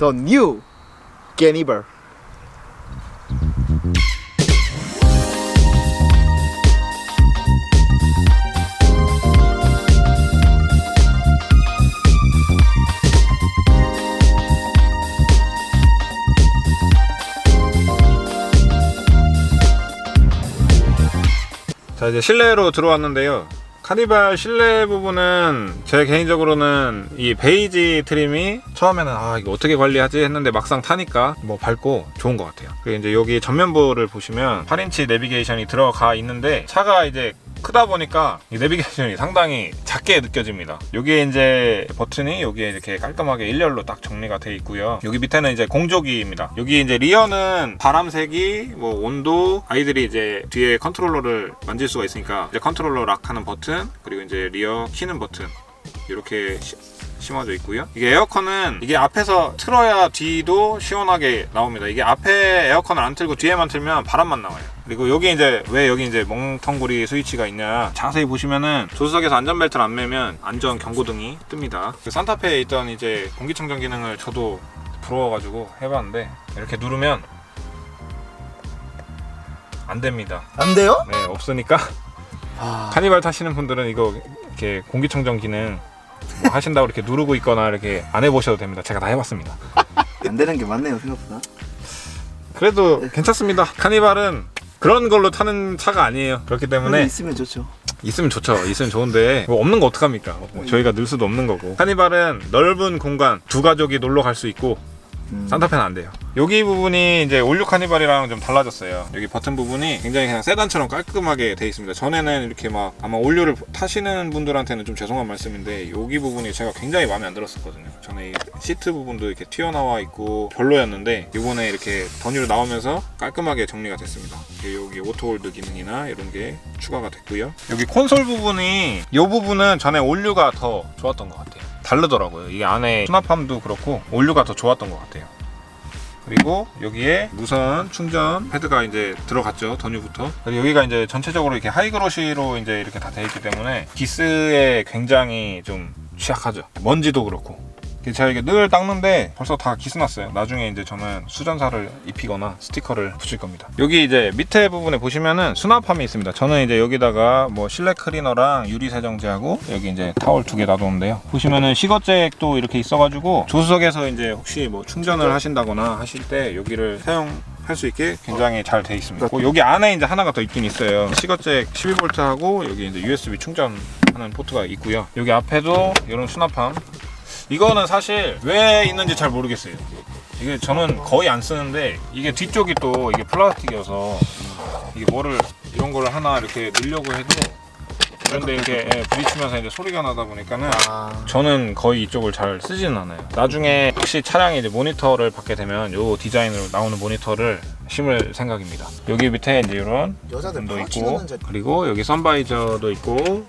The new. 자 이제 실내로 들어왔는데요. 카니발 실내 부분은 제 개인적으로는 이 베이지 트림이 처음에는 아 이거 어떻게 관리하지 했는데 막상 타니까 뭐 밝고 좋은 것 같아요. 그리고 이제 여기 전면부를 보시면 8인치 내비게이션이 들어가 있는데 차가 이제 크다 보니까 이 내비게이션이 상당히 작게 느껴집니다. 여기에 이제 버튼이 여기에 이렇게 깔끔하게 일렬로 딱 정리가 돼 있고요. 여기 밑에는 이제 공조기입니다. 여기 이제 리어는 바람색이 뭐 온도 아이들이 이제 뒤에 컨트롤러를 만질 수가 있으니까 이제 컨트롤러 락하는 버튼 그리고 이제 리어 키는 버튼 이렇게 시- 심어져 있고요. 이게 에어컨은 이게 앞에서 틀어야 뒤도 시원하게 나옵니다. 이게 앞에 에어컨을 안 틀고 뒤에만 틀면 바람만 나와요. 그리고 여기 이제 왜 여기 이제 멍텅구리 스위치가 있냐 자세히 보시면은 조수석에서 안전벨트를 안 매면 안전 경고등이 뜹니다. 그 산타페에 있던 이제 공기청정 기능을 저도 부러워가지고 해봤는데 이렇게 누르면 안 됩니다. 안 돼요? 네 없으니까 아, 카니발 타시는 분들은 이거 이렇게 공기청정 기능 뭐 하신다고 이렇게 누르고 있거나 이렇게 안 해보셔도 됩니다. 제가 다 해봤습니다. 안 되는 게 많네요 생각보다. 그래도 괜찮습니다. 카니발은 그런 걸로 타는 차가 아니에요. 그렇기 때문에 있으면 좋죠. 있으면 좋죠. 있으면 좋은데 뭐 없는 거 어떡합니까? 뭐 저희가 늘 수도 없는 거고. 카니발은 넓은 공간 두 가족이 놀러 갈 수 있고 음. 산타페는 안 돼요. 여기 부분이 이제 올류 카니발이랑 좀 달라졌어요. 여기 버튼 부분이 굉장히 그냥 세단처럼 깔끔하게 돼 있습니다. 전에는 이렇게 막 아마 올류를 타시는 분들한테는 좀 죄송한 말씀인데 여기 부분이 제가 굉장히 마음에 안 들었었거든요. 전에 이 시트 부분도 이렇게 튀어나와 있고 별로였는데 이번에 이렇게 더뉴로 나오면서 깔끔하게 정리가 됐습니다. 여기 오토홀드 기능이나 이런 게 추가가 됐고요. 여기 콘솔 부분이 이 부분은 전에 올류가 더 좋았던 것 같아요. 다르더라고요. 이게 안에 수납함도 그렇고 올류가 더 좋았던 것 같아요. 그리고 여기에 무선 충전 패드가 이제 들어갔죠 그리고 여기가 이제 전체적으로 이렇게 하이그로시로 이제 이렇게 다 돼 있기 때문에 기스에 굉장히 좀 취약하죠. 먼지도 그렇고 제가 이게 늘 닦는데 벌써 다 기스 났어요 나중에 이제 저는 수전사를 입히거나 스티커를 붙일 겁니다 여기 이제 밑에 부분에 보시면은 수납함이 있습니다 저는 이제 여기다가 뭐 실내 클리너랑 유리 세정제하고 여기 이제 타월 두 개 놔뒀는데요 보시면은 시거잭도 이렇게 있어가지고 조수석에서 이제 혹시 뭐 충전을 하신다거나 하실 때 여기를 사용 할수 있게 굉장히 잘 돼 있습니다. 그 여기 안에 이제 하나가 더 있긴 있어요. 시거잭 12V하고 여기 이제 USB 충전하는 포트가 있고요. 여기 앞에도 이런 수납함. 이거는 사실 왜 있는지 잘 모르겠어요. 이게 저는 거의 안 쓰는데 이게 뒤쪽이 또 이게 플라스틱이어서 이게 뭐를 이런 걸 하나 이렇게 넣으려고 해도 이런데 이렇게 예, 부딪히면서 이제 소리가 나다 보니까는 아, 저는 거의 이쪽을 잘 쓰지는 않아요. 나중에 혹시 차량에 이제 모니터를 받게 되면 요 디자인으로 나오는 모니터를 심을 생각입니다. 여기 밑에 이제 이런 여자들 도 있고 그리고 여기 선바이저도 있고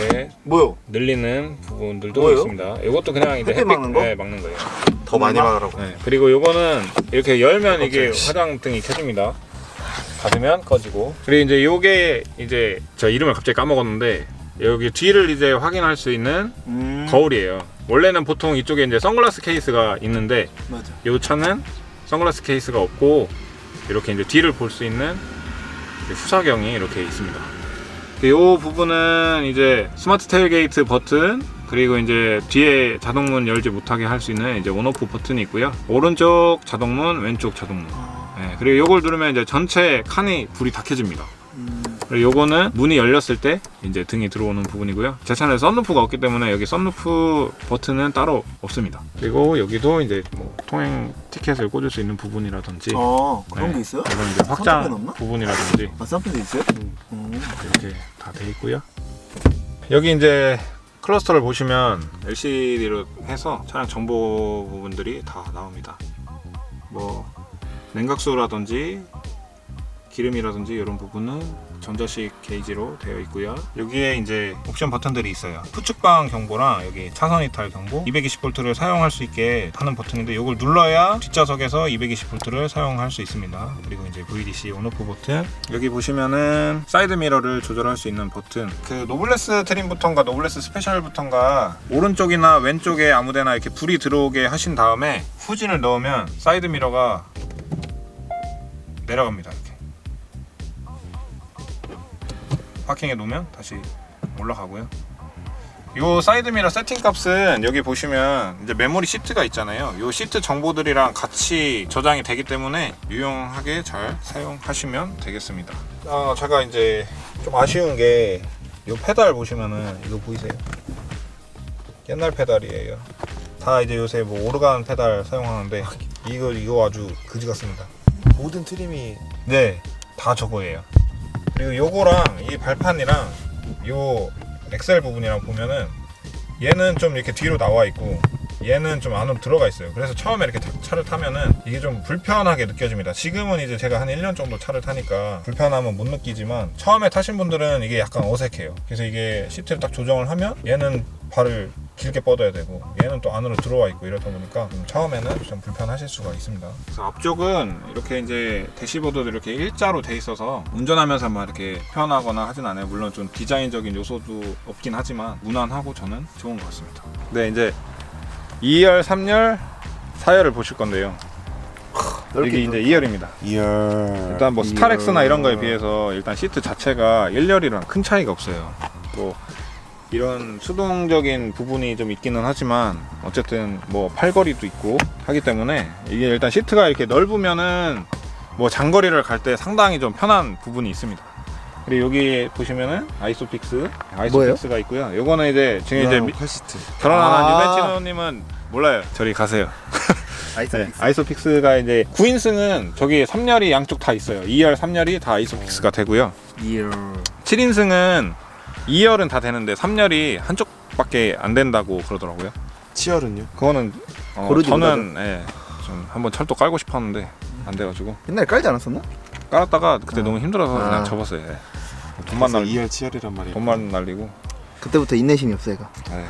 이렇게 뭐요? 늘리는 부분들도 뭐예요? 있습니다. 이것도 그냥 이제 햇빛 막는 거? 네, 막는 거예요. 더 많이 막으라고. 네, 그리고 요거는 이렇게 열면 이게 화장등이 켜집니다. 닫으면 꺼지고. 그리고 이제 요게 이제 저 이름을 갑자기 까먹었는데 여기 뒤를 이제 확인할 수 있는 음, 거울이에요. 원래는 보통 이쪽에 이제 선글라스 케이스가 있는데 맞아. 이 차는 선글라스 케이스가 없고 이렇게 이제 뒤를 볼 수 있는 후사경이 이렇게 있습니다. 이 부분은 이제 스마트 테일게이트 버튼 그리고 이제 뒤에 자동문 열지 못하게 할 수 있는 이제 온오프 버튼이 있고요. 오른쪽 자동문, 왼쪽 자동문. 아, 네, 그리고 이걸 누르면 이제 전체 칸이 불이 다 켜집니다. 음, 그리고 요거는 문이 열렸을 때 이제 등이 들어오는 부분이고요. 제 차는 썬루프가 없기 때문에 여기 썬루프 버튼은 따로 없습니다. 그리고 여기도 이제 뭐 통행 티켓을 꽂을 수 있는 부분이라든지 어 그런 네. 게 있어요? 이런 이제 확장 없나? 부분이라든지 아 쌈표도 있어요? 음. 음. 이렇게 다 돼 있고요. 여기 이제 클러스터를 보시면 LCD로 해서 차량 정보 부분들이 다 나옵니다. 뭐 냉각수라든지 기름이라든지 이런 부분은 전자식 게이지로 되어 있고요. 여기에 이제 옵션 버튼들이 있어요. 후측방 경보랑 여기 차선 이탈 경보, 220V를 사용할 수 있게 하는 버튼인데 이걸 눌러야 뒷좌석에서 220V를 사용할 수 있습니다. 그리고 이제 VDC 온오프 버튼, 여기 보시면은 사이드 미러를 조절할 수 있는 버튼. 그 노블레스 트림 부턴과 노블레스 스페셜 부턴과 오른쪽이나 왼쪽에 아무데나 이렇게 불이 들어오게 하신 다음에 후진을 넣으면 사이드 미러가 내려갑니다. 파킹에 놓으면 다시 올라가고요. 요 사이드 미러 세팅 값은 여기 보시면 이제 메모리 시트가 있잖아요. 요 시트 정보들이랑 같이 저장이 되기 때문에 유용하게 잘 사용하시면 되겠습니다. 어, 제가 이제 좀 아쉬운 게요 페달 보시면은 이거 보이세요? 옛날 페달이에요. 다 이제 요새 뭐 오르간 페달 사용하는데 이거 이거 아주 그지 같습니다. 모든 트림이 네, 다 저거예요. 그리고 요거랑 이 발판이랑 요 엑셀 부분이랑 보면은 얘는 좀 이렇게 뒤로 나와 있고 얘는 좀 안으로 들어가 있어요. 그래서 처음에 이렇게 타- 차를 타면은 이게 좀 불편하게 느껴집니다. 지금은 이제 제가 한 1년 정도 차를 타니까 불편함은 못 느끼지만 처음에 타신 분들은 이게 약간 어색해요. 그래서 이게 시트를 딱 조정을 하면 얘는 발을 길게 뻗어야 되고 얘는 또 안으로 들어와 있고 이러다 보니까 좀 처음에는 좀 불편하실 수가 있습니다. 그래서 앞쪽은 이렇게 이제 대시보드도 이렇게 일자로 돼 있어서 운전하면서 막 이렇게 편하거나 하진 않아요. 물론 좀 디자인적인 요소도 없긴 하지만 무난하고 저는 좋은 것 같습니다. 네 이제 2열, 3열, 4열을 보실 건데요. 여기 이제 2열입니다. 이열 일단 뭐 스타렉스나 이런 거에 비해서 일단 시트 자체가 1열이랑 큰 차이가 없어요. 뭐 이런 수동적인 부분이 좀 있기는 하지만 어쨌든 뭐 팔걸이도 있고 하기 때문에 이게 일단 시트가 이렇게 넓으면은 뭐 장거리를 갈 때 상당히 좀 편한 부분이 있습니다. 그리고 여기 보시면은 아이소픽스, 아이소픽스가 있고요. 요거는 이제 지금 이제 미- 칼시트 결혼하는 아. 유벤치노님은 몰라요. 저리 가세요. 아이스 네, 아이소픽스가 이제 9인승은 저기 3열이 양쪽 다 있어요. 2열, 3열이 다 아이소픽스가 되고요. 이열 7인승은 2열은 다 되는데 3열이 한쪽밖에 안 된다고 그러더라고요. 치열은요? 그거는 어, 저는 예, 좀 한번 철도 깔고 싶었는데 안 돼가지고 옛날에 깔지 않았었나? 깔았다가 그때 아. 너무 힘들어서 그냥 아. 접었어요. 예. 돈만 날 2열 치열이란 말이에요. 돈만 날리고 그때부터 인내심이 없어 얘가 예.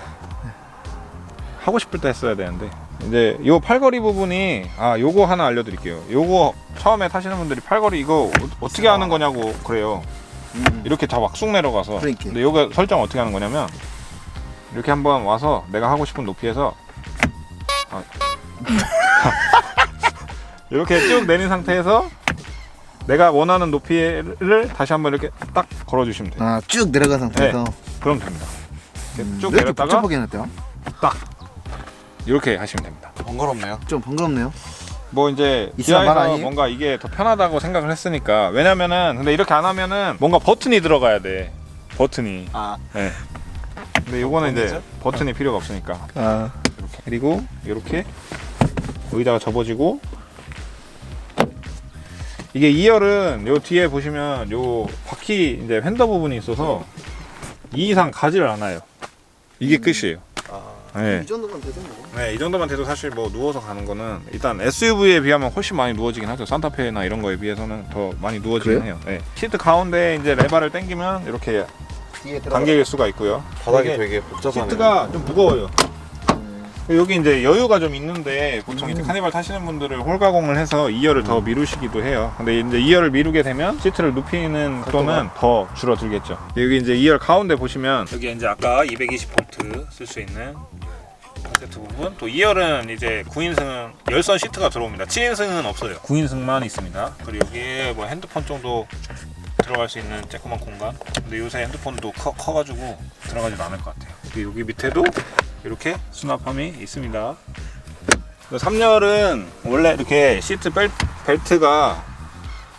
하고 싶을 때 했어야 되는데 이제 요 팔걸이 부분이 아 요거 하나 알려드릴게요. 요거 처음에 타시는 분들이 팔걸이 이거 어- 어떻게 하는 거냐고 그래요. 이렇게 다 왁쑥 내려가서 그러니까. 근데 요거 설정 어떻게 하는 거냐면 이렇게 한번 와서 내가 하고 싶은 높이에서 아. 이렇게 쭉 내린 상태에서 내가 원하는 높이를 다시 한번 이렇게 딱 걸어주시면 돼요. 아 쭉 내려간 상태에서 그럼 됩니다. 이렇게 음, 쭉 왜 이렇게 내렸다가 복잡하게 해놨대요? 이렇게 하시면 됩니다. 번거롭네요. 좀 번거롭네요 뭐 이제 있으나 말 기아에서? 뭔가 이게 더 편하다고 생각을 했으니까. 왜냐면은 근데 이렇게 안 하면은 뭔가 버튼이 들어가야 돼. 버튼이. 아, 네. 근데 요거는 이제? 버튼이 필요가 없으니까. 아. 이렇게. 그리고 이렇게 여기다가 접어지고. 이게 2열은 요 뒤에 보시면 요 바퀴 이제 핸더 부분이 있어서 이 이상 가지를 않아요. 이게 끝이에요 네. 이 정도만 돼도 뭐 네, 이 정도만 돼도 사실 뭐 누워서 가는 거는 일단 SUV에 비하면 훨씬 많이 누워지긴 하죠. 산타페나 이런 거에 비해서는 더 많이 누워지긴 그래요? 해요. 네. 시트 가운데 이제 레바를 당기면 이렇게 뒤에 들어가 당길 수가 있고요. 바닥이 되게 복잡하네요. 시트가 좀 무거워요. 음. 여기 이제 여유가 좀 있는데 보통 이제 카니발 타시는 분들은 홀가공을 해서 2열을 더 미루시기도 해요. 근데 이제 2열을 미루게 되면 시트를 눕히는 속도는 더 줄어들겠죠. 여기 이제 2열 가운데 보시면 여기 이제 아까 220V 쓸 수 있는 카 세트 부분 또 2열은 이제 9인승은 열선 시트가 들어옵니다. 7인승은 없어요. 9인승만 있습니다. 그리고 여기에 뭐 핸드폰 정도 들어갈 수 있는 조그만 공간. 근데 요새 핸드폰도 커, 커가지고 들어가지도 않을 것 같아요. 그리고 여기 밑에도 이렇게 수납함이 있습니다. 3열은 원래 이렇게 시트 벨, 벨트가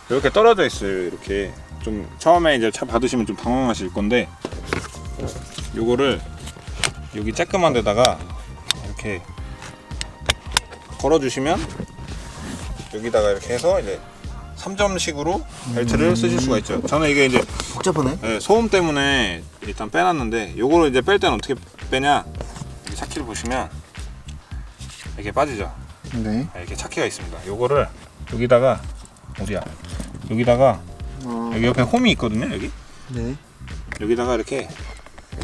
이렇게 떨어져 있어요. 이렇게 좀 처음에 이제 차 받으시면 좀 당황하실 건데 요거를 여기 쬐끄만 데다가 이렇게 걸어주시면 여기다가 이렇게 해서 이제 3점식으로 벨트를 쓰실 수가 있죠. 저는 이게 이제 복잡하네 네, 소음 때문에 일단 빼놨는데 요거를 이제 뺄 때는 어떻게 빼냐 여기 차키를 보시면 이렇게 빠지죠 네 네, 이렇게 차키가 있습니다 요거를 여기다가 어디야 여기다가 어, 여기 옆에 홈이 있거든요. 여기 네. 여기다가 이렇게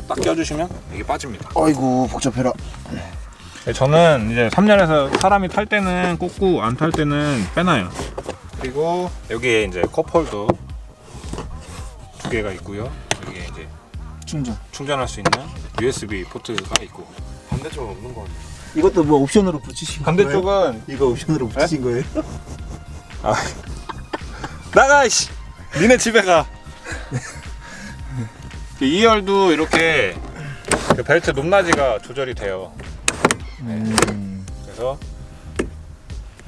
딱 껴주시면 이게 빠집니다. 아이고 복잡해라. 네, 저는 이제 3년에서 사람이 탈 때는 꽂고 안 탈 때는 빼놔요. 그리고 여기에 이제 컵홀더 두 개가 있고요. 여기에 이제 충전. 충전할 수 있는 USB 포트가 있고 반대쪽은 없는 거 같아. 이것도 뭐 옵션으로 붙이신 반대쪽은 이거 옵션으로 붙이신 거예요? 나가 씨 니네 집에 가 2열도 이렇게 그 벨트 높낮이가 조절이 돼요 음. 그래서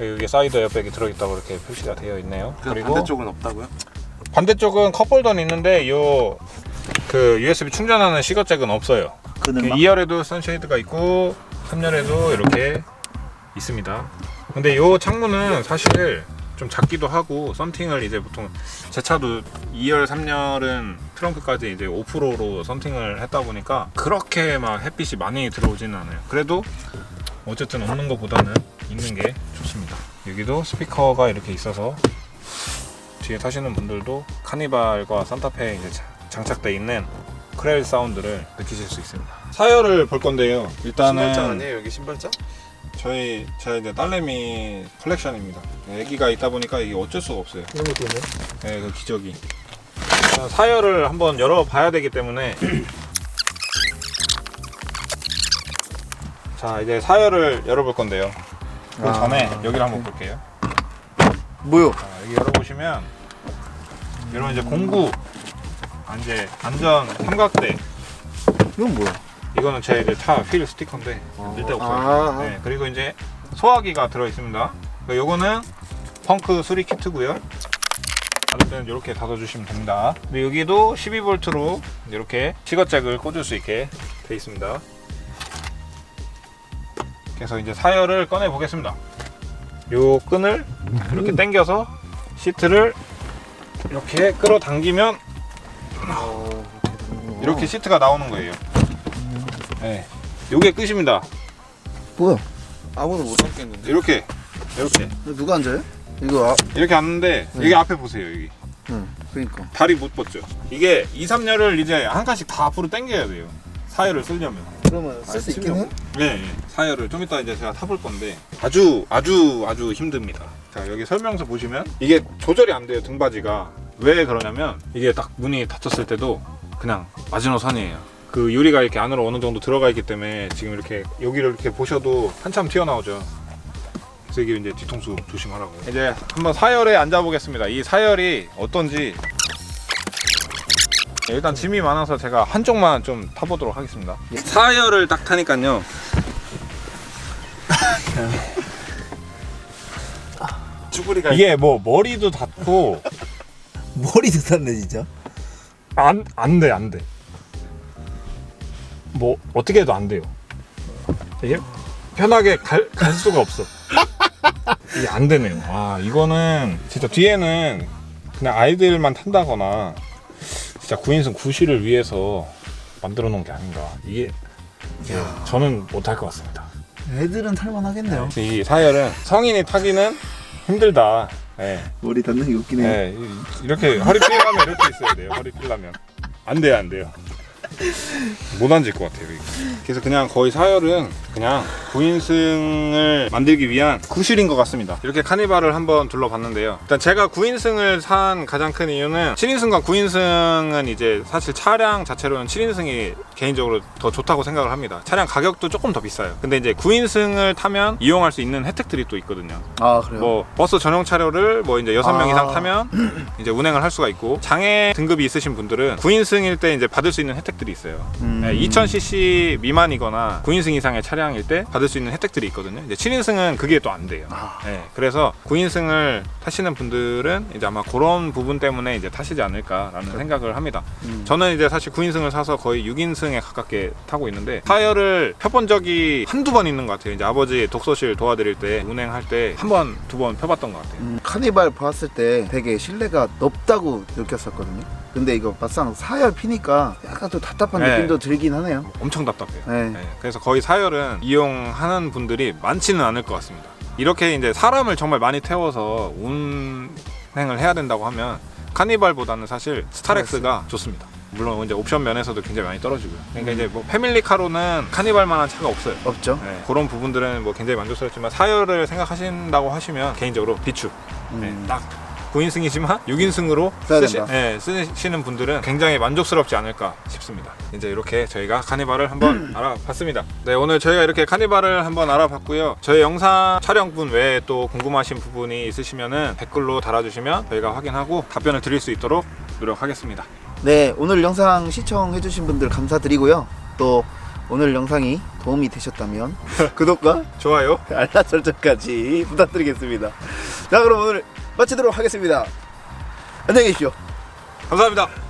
여기 사이드 에어백이 들어있다고 이렇게 표시가 되어 있네요 그리고 그리고 반대쪽은 없다고요? 반대쪽은 컵홀더는 있는데 요 그 USB 충전하는 시거잭은 없어요 그는 막 2열에도 선쉐이드가 있고 3열에도 이렇게 있습니다. 근데 이 창문은 사실 좀 작기도 하고 썬팅을 이제 보통 제 차도 2열, 3열은 트렁크까지 이제 5%로 썬팅을 했다 보니까 그렇게 막 햇빛이 많이 들어오지는 않아요. 그래도 어쨌든 없는 것보다는 있는 게 좋습니다. 여기도 스피커가 이렇게 있어서 뒤에 타시는 분들도 카니발과 산타페에 이제 자- 장착돼 있는 크레일 사운드를 느끼실 수 있습니다. 사열을 볼 건데요. 일단은 신발장 아니에요 여기 신발장? 저희 제 이제 딸내미 컬렉션입니다. 아기가 있다 보니까 이게 어쩔 수가 없어요. 이런 것도 있네. 네, 그 기저귀. 사열을 한번 열어봐야 되기 때문에 자 이제 사열을 열어볼 건데요. 그 아, 전에 여기를 한번 볼게요. 뭐요? 자, 여기 열어보시면 여러분 이제 공구 아, 이제 안전 삼각대 이건 뭐야? 이거는 제 이제 차 휠 스티커인데 쓸데 없어요. 아, 네, 그리고 이제 소화기가 들어 있습니다. 요거는 펑크 수리 키트고요. 때는 이렇게 닫아주시면 됩니다. 그리고 여기도 12V로 이렇게 시거잭을 꽂을 수 있게 돼 있습니다. 그래서 이제 사열을 꺼내 보겠습니다. 요 끈을 이렇게 당겨서 시트를 이렇게 끌어당기면 어, 이렇게 시트가 나오는 거예요. 네, 요게 끝입니다. 뭐야? 아무도 못 참겠는데. 이렇게 이렇게 누가 앉아요? 이거 아, 이렇게 앉는데 네. 여기 앞에 보세요 여기 응. 그러니까. 다리 못 뻗죠 이게 2, 3열을 이제 한 칸씩 다 앞으로 당겨야 돼요 사열을 쓰려면. 그러면 쓸 수 있긴 해? 네, 네. 사열을 좀 이따 이제 제가 타볼 건데. 아주 아주 아주 힘듭니다. 자 여기 설명서 보시면 이게 조절이 안 돼요 등받이가. 왜 그러냐면 이게 딱 문이 닫혔을 때도 그냥 마지노선이에요. 그 유리가 이렇게 안으로 어느 정도 들어가 있기 때문에 지금 이렇게 여기를 이렇게 보셔도 한참 튀어나오죠. 그래서 이게 이제 뒤통수 조심하라고. 이제 한번 사열에 앉아 보겠습니다. 이 사열이 어떤지 네, 일단 짐이 많아서 제가 한쪽만 좀 타보도록 하겠습니다 사열을 딱 타니까요 쭈구리가 이게 뭐 머리도 닿고 머리 듣았네 진짜. 안 안 돼 안 돼. 뭐 어떻게 해도 안 돼요. 이게 편하게 갈, 갈 수가 없어. 이게 안 되네요. 아 이거는 진짜 뒤에는 그냥 아이들만 탄다거나 진짜 9인승 구시를 위해서 만들어 놓은 게 아닌가. 이게 예, 저는 못할 것 같습니다. 애들은 탈만하겠네요. 이 사열은 성인이 타기는 힘들다. 예. 머리 닿는 게 웃기네. 네, 이- 이렇게 허리 필라면 이렇게 있어야 돼요. 허리 필라면 안 돼요, 안 돼요. 못 앉을 것 같아요. 이거. 그래서 그냥 거의 사열은 그냥 9인승을 만들기 위한 구실인 것 같습니다. 이렇게 카니발을 한번 둘러봤는데요. 일단 제가 9인승을 산 가장 큰 이유는 7인승과 9인승은 이제 사실 차량 자체로는 7인승이 개인적으로 더 좋다고 생각을 합니다. 차량 가격도 조금 더 비싸요. 근데 이제 9인승을 타면 이용할 수 있는 혜택들이 또 있거든요. 아 그래요? 뭐 버스 전용 차로를 뭐 이제 여섯 명 아. 이상 타면 이제 운행을 할 수가 있고 장애 등급이 있으신 분들은 9인승일 때 이제 받을 수 있는 혜택들이 있어요. 음. 네, 2000cc 미만이거나 9인승 이상의 차량일 때 받을 수 있는 혜택들이 있거든요. 이제 7인승은 그게 또 안 돼요. 아. 네, 그래서 9인승을 타시는 분들은 이제 아마 그런 부분 때문에 이제 타시지 않을까라는 생각을 합니다. 음. 저는 이제 사실 9인승을 사서 거의 6인승에 가깝게 타고 있는데 타이어를 펴본 적이 한두 번 있는 것 같아요. 이제 아버지 독서실 도와드릴 때 운행할 때 한 번, 두 번 펴봤던 것 같아요. 음, 카니발 봤을 때 되게 신뢰가 높다고 느꼈었거든요. 근데 이거 막상 사열 피니까 약간 또 답답한 네. 느낌도 들긴 하네요. 엄청 답답해요. 네. 네, 그래서 거의 사열은 이용하는 분들이 많지는 않을 것 같습니다. 이렇게 이제 사람을 정말 많이 태워서 운행을 해야 된다고 하면 카니발보다는 사실 스타렉스가 좋습니다. 물론 이제 옵션 면에서도 굉장히 많이 떨어지고요. 그러니까 이제 뭐 패밀리 카로는 카니발만한 차가 없어요. 없죠. 네, 그런 부분들은 뭐 굉장히 만족스럽지만 사열을 생각하신다고 하시면 개인적으로 비추 네, 음. 딱 9인승이지만 6인승으로 써야 쓰시, 된다. 네, 쓰시는 분들은 굉장히 만족스럽지 않을까 싶습니다. 이제 이렇게 저희가 카니발을 한번 알아봤습니다. 네, 오늘 저희가 이렇게 카니발을 한번 알아봤고요. 저희 영상 촬영분 외에 또 궁금하신 부분이 있으시면은 댓글로 달아주시면 저희가 확인하고 답변을 드릴 수 있도록 노력하겠습니다. 네, 오늘 영상 시청해주신 분들 감사드리고요. 또 오늘 영상이 도움이 되셨다면 구독과 좋아요. 알람 설정까지 부탁드리겠습니다. 자, 그럼 오늘 마치도록 하겠습니다. 안녕히 계십시오. 감사합니다.